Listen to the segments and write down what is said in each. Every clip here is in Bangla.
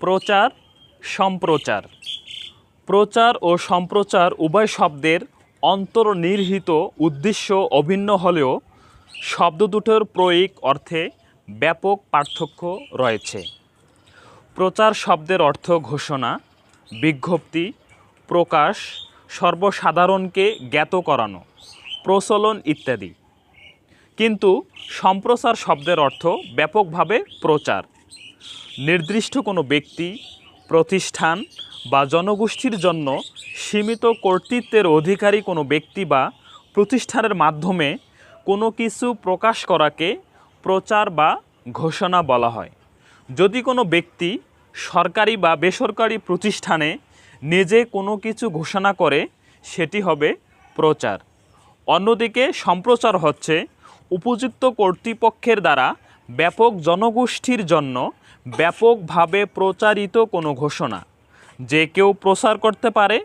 প্রচার, সম্প্রচার। প্রচার ও সম্প্রচার উভয় শব্দের অন্তর্নিহিত উদ্দেশ্য অভিন্ন হলেও শব্দ দুটোর প্রয়োগ অর্থে ব্যাপক পার্থক্য রয়েছে। প্রচার শব্দের অর্থ ঘোষণা, বিজ্ঞপ্তি, প্রকাশ, সর্বসাধারণকে জ্ঞাত করানো, প্রচলন ইত্যাদি। কিন্তু সম্প্রচার শব্দের অর্থ ব্যাপকভাবে প্রচার। নির্দিষ্ট কোনো ব্যক্তি, প্রতিষ্ঠান বা জনগোষ্ঠীর জন্য সীমিত কর্তৃত্বের অধিকারী কোনো ব্যক্তি বা প্রতিষ্ঠানের মাধ্যমে কোনো কিছু প্রকাশ করাকে প্রচার বা ঘোষণা বলা হয়। যদি কোনো ব্যক্তি সরকারি বা বেসরকারি প্রতিষ্ঠানে নিজে কোনো কিছু ঘোষণা করে, সেটি হবে প্রচার। অন্যদিকে সম্প্রচার হচ্ছে উপযুক্ত কর্তৃপক্ষের দ্বারা ব্যাপক জনগোষ্ঠীর জন্য ব্যাপকভাবে প্রচারিত কোনো ঘোষণা। যে কেউ প্রচার করতে পারে,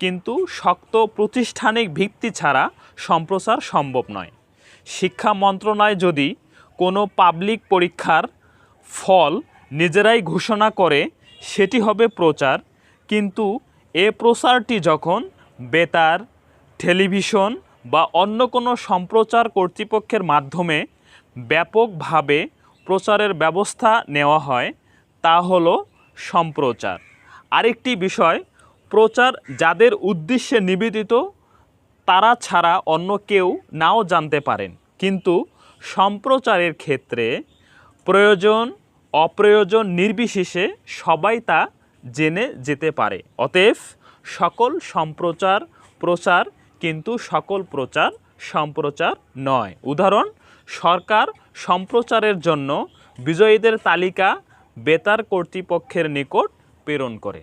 কিন্তু শক্ত প্রতিষ্ঠানিক ভিত্তি ছাড়া সম্প্রচার সম্ভব নয়। শিক্ষা মন্ত্রণালয় যদি কোনো পাবলিক পরীক্ষার ফল নিজেরাই ঘোষণা করে, সেটি হবে প্রচার। কিন্তু এ প্রচারটি যখন বেতার, টেলিভিশন বা অন্য কোনো সম্প্রচার কর্তৃপক্ষের মাধ্যমে ব্যাপকভাবে প্রচারের ব্যবস্থা নেওয়া হয়, তা হলো সম্প্রচার। আরেকটি বিষয়, প্রচার যাদের উদ্দেশ্যে নিবেদিত, তারা ছাড়া অন্য কেউ নাও জানতে পারেন। কিন্তু সম্প্রচারের ক্ষেত্রে প্রয়োজন, অপ্রয়োজন নির্বিশেষে সবাই তা জেনে যেতে পারে। অতএব সকল সম্প্রচার প্রচার, কিন্তু সকল প্রচার সম্প্রচার নয়। উদাহরণ সরকার সম্প্রচারের জন্য বিজয়ীদের তালিকা বেতার কর্তৃপক্ষের নিকট প্রেরণ করে।